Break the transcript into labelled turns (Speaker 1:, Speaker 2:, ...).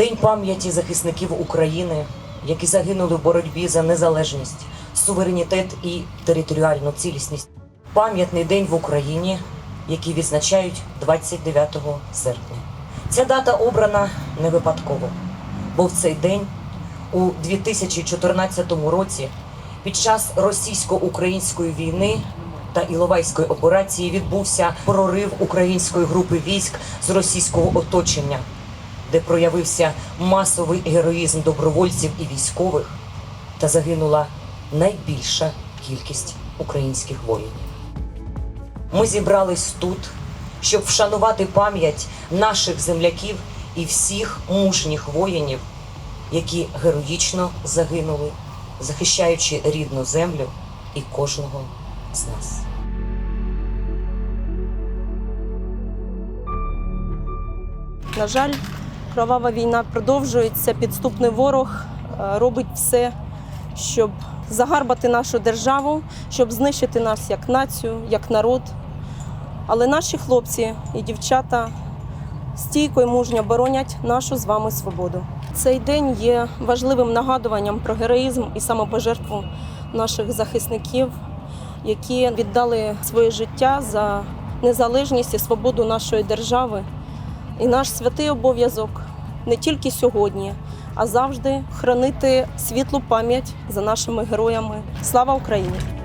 Speaker 1: День пам'яті захисників України, які загинули в боротьбі за незалежність, суверенітет і територіальну цілісність. Пам'ятний день в Україні, який відзначають 29 серпня. Ця дата обрана не випадково, бо в цей день у 2014 році під час російсько-української війни та Іловайської операції відбувся прорив української групи військ з російського оточення, де проявився масовий героїзм добровольців і військових, та загинула найбільша кількість українських воїнів. Ми зібрались тут, щоб вшанувати пам'ять наших земляків і всіх мужніх воїнів, які героїчно загинули, захищаючи рідну землю і кожного з нас.
Speaker 2: На жаль, кровава війна продовжується. Підступний ворог е, робить все, щоб загарбати нашу державу, щоб знищити нас як націю, як народ. Але наші хлопці і дівчата стійко і мужньо боронять нашу з вами свободу. Цей день є важливим нагадуванням про героїзм і самопожертву наших захисників, які віддали своє життя за незалежність і свободу нашої держави. І наш святий обов'язок не тільки сьогодні, а завжди хранити світлу пам'ять за нашими героями. Слава Україні!